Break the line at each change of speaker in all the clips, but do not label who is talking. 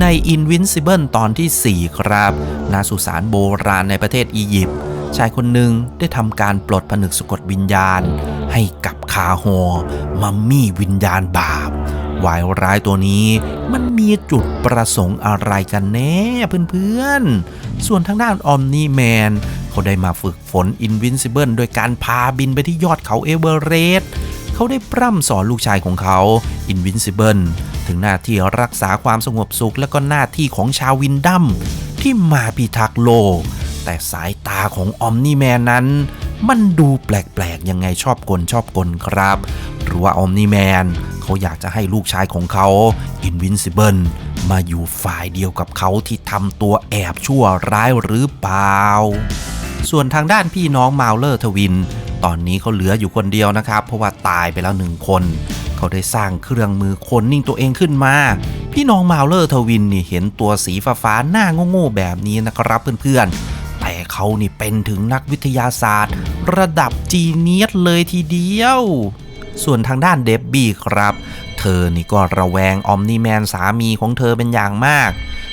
ใน Invincible ตอนที่ 4 ครับณสุสานโบราณในประเทศอียิปต์ชายคนหนึ่งได้ทำการปลดผนึกสะกดวิญญาณ ให้กับคาโฮมัมมี่วิญญาณบาปวายร้ายตัวนี้มันมีจุดประสงค์อะไรกันแน่เพื่อนๆ ส่วนทางด้านออมนี่แมนเขาได้มาฝึกฝน Invincible โดยการพาบินไปที่ยอดเขาเอเวอเรสต์เขาได้ปร่ำสอนลูกชายของเขา Invincible ถึงหน้าที่รักษาความสงบสุขและก็หน้าที่ของชาววินดัมที่มาพิทักษ์โลก แต่สายตาของออมนี่แมนนั้น มันดูแปลกๆ ยังไงชอบกลชอบกลครับ หรือว่าออมนี่แมนเขาอยากจะให้ลูกชายของเขา Invincible มาอยู่ฝ่ายเดียวกับเขาที่ทำตัวแอบชั่วร้ายหรือเปล่า ส่วนทางด้านพี่น้องมาลเลอร์ทวิน ตอนนี้เขาเหลืออยู่คนเดียวนะครับ เพราะว่าตายไปแล้วหนึ่งคน เขาได้สร้างเครื่องมือคนนิ่งตัวเองขึ้นมา พี่น้องมาลเลอร์ทวินนี่เห็นตัวสีฟ้าฟ้าๆหน้าโง่ๆแบบนี้นะครับเพื่อนๆ แต่เขานี่เป็นถึงนักวิทยาศาสตร์ ระดับจีเนียสเลยทีเดียว ส่วนทางด้านเดบบี้ครับ เธอนี่ก็ระแวงออมนิแมนสามีของเธอเป็นอย่างมาก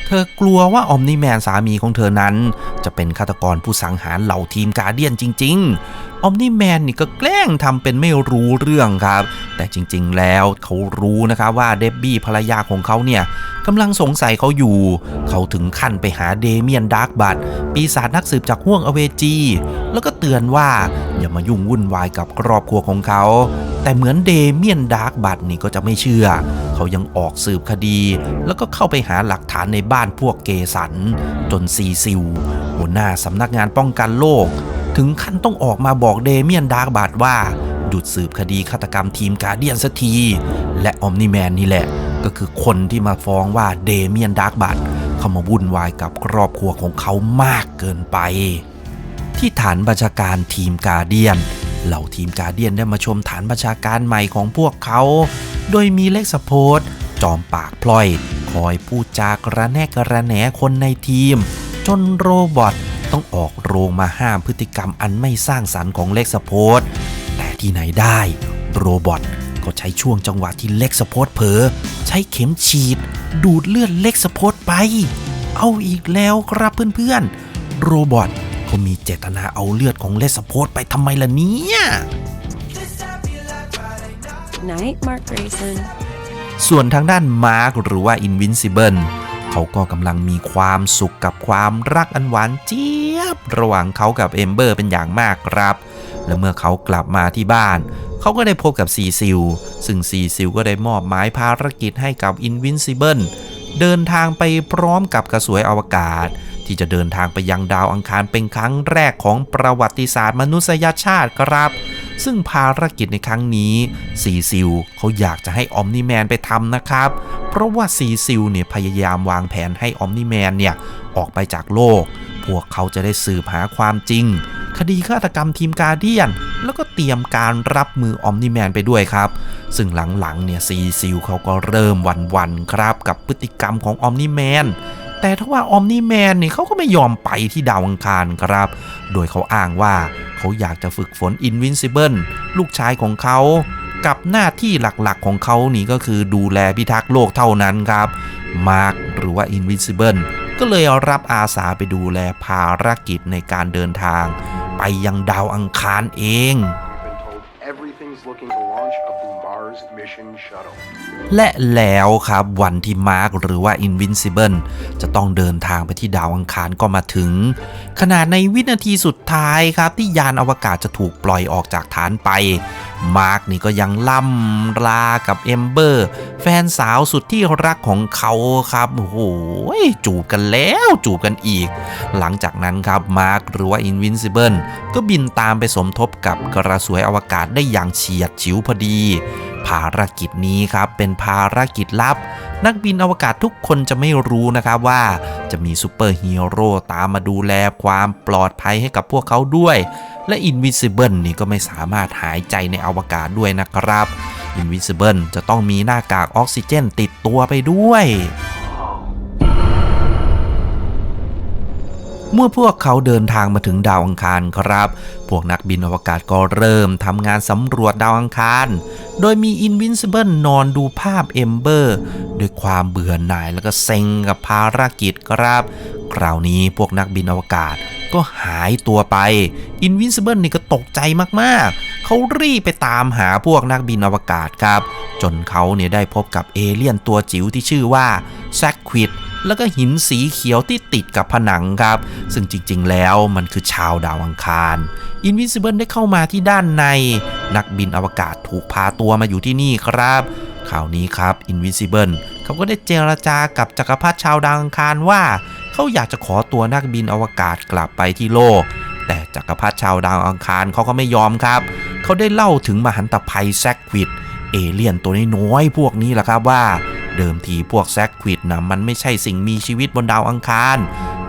เธอกลัวว่าออมนิแมนสามีของเธอนั้น จะเป็นฆาตกรผู้สังหารเหล่าทีมการเดียนจริง ๆออมนิแมนนี่ก็แกล้งทำเป็นไม่รู้เรื่องครับ แต่จริงๆแล้วเขารู้นะครับว่าเดบบี้ภรรยาของเขาเนี่ยกำลังสงสัยเขาอยู่ เขาถึงขั้นไปหาเดเมียนดาร์กบัตปีศาจนักสืบจากห้วงอเวจี แล้วก็เตือนว่าอย่ามายุ่งวุ่นวายกับครอบครัวของเขา แต่เหมือนเดเมียนดาร์กบัตนี่ก็จะไม่เชื่อ เขายังออกสืบคดี แล้วก็เข้าไปหาหลักฐานในบ้านพวกเกสัน จนซีซิลหัวหน้าสำนักงานป้องกันโลก ถึงขั้นต้องออกมาบอกเดเมียนดาร์กบัตว่า หยุดสืบคดีฆาตกรรมทีมกาเดียนสักที และออมนิแมนนี่แหละ ก็คือคนที่มาฟ้องว่าเดเมียนดาร์กบัตเข้ามาวุ่นวายกับครอบครัวของเขามากเกินไป ที่ฐานบัญชาการทีมกาเดียน เหล่าทีมการเดียนได้มาชมฐานบัญชาการใหม่ของพวกเขา โดยมีเล็กสโพสจอมปากพลอย คอยพูดจากระแนกกระแหนคนในทีม จนโรบอทต้องออกโรงมาห้ามพฤติกรรมอันไม่สร้างสรรค์ของเล็กสโพสแต่ที่ไหนได้ โรบอทก็ใช้ช่วงจังหวะที่เล็กสโพสเผลอใช้เข็มฉีด ดูดเลือดเล็กสโพสไป เอาอีกแล้วครับเพื่อนๆ โรบอท เขามีเจตนาเอาเลือดของเล็กสโพสไปทำไมล่ะเนี่ย
Night, Mark Grayson.
ส่วนทางด้านมาร์กหรือว่า Invincible เขาก็กำลังมีความสุขกับความรักอันหวานเจี๊ยบ ระหว่างเขากับเอมเบอร์เป็นอย่างมากครับ และเมื่อเขากลับมาที่บ้าน เขาก็ได้พบกับซีซิล ซึ่งซีซิลก็ได้มอบหมายภารกิจให้กับ Invincible เดินทางไปพร้อมกับกระสวยอวกาศ ที่จะเดินทางไปยังดาวอังคารเป็นครั้งแรกของประวัติศาสตร์มนุษยชาติครับ ซึ่งภารกิจในครั้งนี้ซีซิลเขาอยากจะให้ออมนิแมนไปทำนะครับ เพราะว่าซีซิลเนี่ยพยายามวางแผนให้ออมนิแมนเนี่ยออกไปจากโลก พวกเขาจะได้สืบหาความจริง คดีฆาตกรรมทีมการเดียน แล้วก็เตรียมการรับมือออมนิแมนไปด้วยครับ ซึ่งหลังๆเนี่ยซีซิลเขาก็เริ่มวันๆครับกับพฤติกรรมของออมนิแมน แต่ถ้าว่าออมนิแมนนี่เขาก็ไม่ยอมไปที่ดาวอังคารครับ โดยเขาอ้างว่าเขาอยากจะฝึกฝน Invincible ลูกชายของเขา กับหน้าที่หลักๆของเขานี่ก็คือดูแลพิทักษ์โลกเท่านั้นครับ มาร์กหรือว่า Invincible ก็เลยรับอาสาไปดูแลภารกิจในการเดินทาง ไปยังดาวอังคารเอง และแล้วครับวันที่มาร์กหรือว่า Invincible จะต้องเดินทางไปที่ดาวอังคารก็มาถึง ขนาดในวินาทีสุดท้ายครับที่ยานอวกาศจะถูกปล่อยออกจากฐานไป มาร์กนี่ก็ยังล่ำลากับเอมเบอร์ แฟนสาวสุดที่รักของเขาครับโอ้โหจูบกันแล้วจูบกันอีก หลังจากนั้นครับมาร์กหรือว่าอินวินซิเบิลก็บินตามไปสมทบกับกระสวยอวกาศได้อย่างเฉียดฉิวพอดี ภารกิจนี้ครับเป็นภารกิจลับ นักบินอวกาศทุกคนจะไม่รู้นะครับว่าจะมีซูเปอร์ฮีโร่ตามมาดูแลความปลอดภัยให้กับพวกเขาด้วย และ Invisible นี่ก็ไม่สามารถหายใจในอวกาศด้วยนะครับ Invisible จะต้องมีหน้ากากออกซิเจนติดตัวไปด้วย เมื่อพวกเขาเดินทางมาถึงดาวอังคารครับ พวกนักบินอวกาศก็เริ่มทำงานสำรวจดาวอังคาร โดยมี Invincible นอนดูภาพเอมเบอร์ด้วยความเบื่อหน่ายแล้วก็เซ็งกับภารกิจครับ คราวนี้พวกนักบินอวกาศก็หายตัวไป Invincible นี่ก็ตกใจมากๆ เขารีบไปตามหาพวกนักบินอวกาศครับ จนเขาเนี่ยได้พบกับเอเลี่ยนตัวจิ๋วที่ชื่อว่าแซคควิด แล้วก็หินสีเขียวที่ติดกับผนังครับ ซึ่งจริงๆ แล้วมันคือชาวดาวอังคาร Invincible ได้เข้ามาที่ด้านใน นักบินอวกาศถูกพาตัวมาอยู่ที่นี่ครับคราวนี้ครับ Invincible เขาก็ได้เจรจากับจักรพรรดิชาวดาวอังคารว่า เขาอยากจะขอตัวนักบินอวกาศกลับไปที่โลก แต่จักรพรรดิชาวดาวอังคารเขาก็ไม่ยอมครับ เขาได้เล่าถึงมหันตภัยแซคควิดเอเลี่ยนตัวน้อยๆพวกนี้แหละครับว่า เดิมทีพวกแซคควิดนะมันไม่ใช่สิ่งมีชีวิตบนดาวอังคาร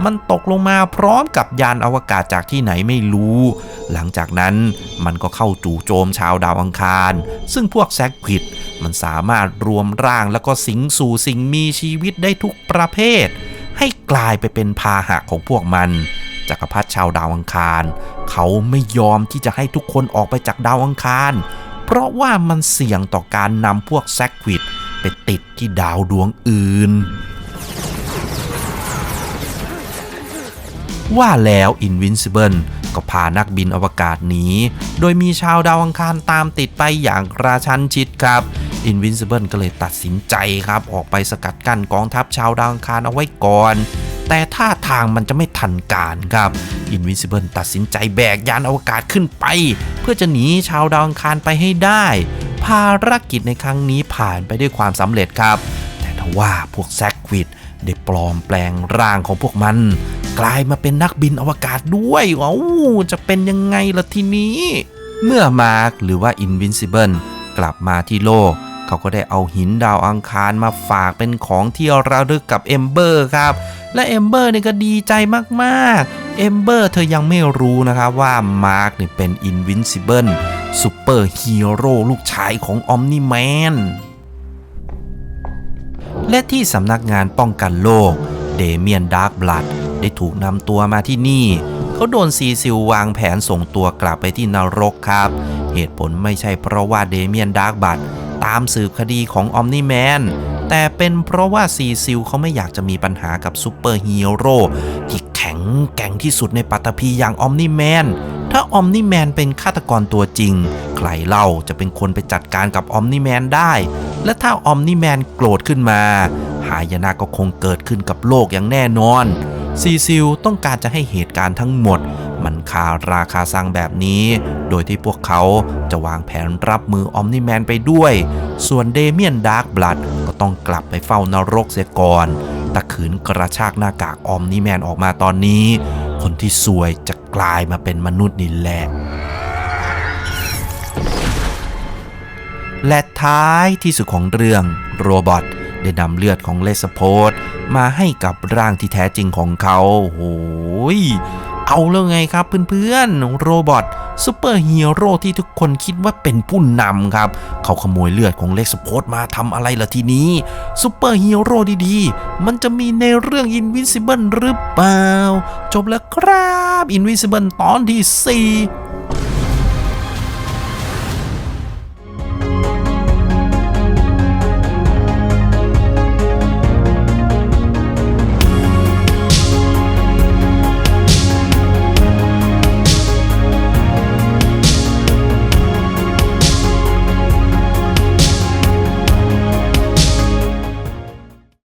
มันตกลงมาพร้อมกับยานอวกาศจากที่ไหนไม่รู้ หลังจากนั้นมันก็เข้าจู่โจมชาวดาวอังคาร ซึ่งพวกแซคควิดมันสามารถรวมร่างแล้วก็สิงสู่สิ่งมีชีวิตได้ทุกประเภท ให้กลายไปเป็นพาหะของพวกมันจักรพรรดิชาวดาวอังคาร เขาไม่ยอมที่จะให้ทุกคนออกไปจากดาวอังคาร เพราะว่ามันเสี่ยงต่อการนำพวกแซคควิด ไปติดที่ดาวดวงอื่น ว่าแล้ว Invincible ก็พานักบินอวกาศหนี โดยมีชาวดาวอังคารตามติดไปอย่างกระชั้นชิดครับ Invincible ก็เลยตัดสินใจครับ ออกไปสกัดกั้นกองทัพชาวดาวอังคารเอาไว้ก่อน แต่ท่าทางมันจะไม่ทันการครับ Invincible ตัดสินใจแบกยานอวกาศขึ้นไป เพื่อจะหนีชาวดาวอังคารไปให้ได้ ภารกิจในครั้งนี้ผ่านไปด้วยความสำเร็จครับ แต่ทว่าพวกแซคควิดได้ปลอมแปลงร่างของพวกมัน กลายมาเป็นนักบินอวกาศด้วยว้าจะเป็นยังไงล่ะทีนี้ เมื่อมาร์คหรือว่า Invincible กลับมาที่โลก เขาก็ได้เอาหินดาวอังคารมาฝากเป็นของที่ระลึกกับเอมเบอร์ครับ และเอมเบอร์เนี่ยก็ดีใจมากๆเอมเบอร์เธอยังไม่รู้นะครับว่ามาร์คเนี่ยเป็น Invincible ซูเปอร์ฮีโร่ลูกชายของออมนิแมน และที่สำนักงานป้องกันโลก เดเมียนดาร์กบลัดได้ถูกนำตัวมาที่นี่ เขาโดนซีซิลวางแผนส่งตัวกลับไปที่นรกครับ เหตุผลไม่ใช่เพราะว่าเดเมียนดาร์กบัตตามสืบคดีของออมนิแมนแต่เป็นเพราะว่าซีซิลเขาไม่อยากจะมีปัญหากับซูเปอร์ฮีโร่ที่แข็งแกร่งที่สุดในปัตภีอย่างออมนิแมน ถ้าออมนิแมนเป็นฆาตกรตัวจริง ใครเล่าจะเป็นคนไปจัดการกับออมนิแมนได้ และถ้าออมนิแมนโกรธขึ้นมา หายนะก็คงเกิดขึ้นกับโลกอย่างแน่นอน ซีซิลต้องการจะให้เหตุการณ์ทั้งหมด มันคาราคาซังแบบนี้ โดยที่พวกเขาจะวางแผนรับมือออมนิแมนไปด้วย ส่วนเดเมียนดาร์กบลัดก็ต้องกลับไปเฝ้านรกเสียก่อนตะขืนกระชากหน้ากากออมนิแมนออกมาตอนนี้ คนที่ซวยจะกลายมาเป็นมนุษย์นี่แหละ และท้ายที่สุดของเรื่องโรบอทได้นำเลือดของเลสโพสมาให้กับร่างที่แท้จริงของเขาโอ้ยเอาแล้วไงครับเพื่อนๆโรบอท ซูเปอร์ฮีโร่ที่ทุกคนคิดว่าเป็นผู้นำครับ เขาขโมยเลือดของเลสโพสมาทำอะไรล่ะทีนี้ซูเปอร์ฮีโร่ดีๆ มันจะมีในเรื่อง Invincible หรือเปล่า จบแล้วครับ Invincible ตอนที่ 4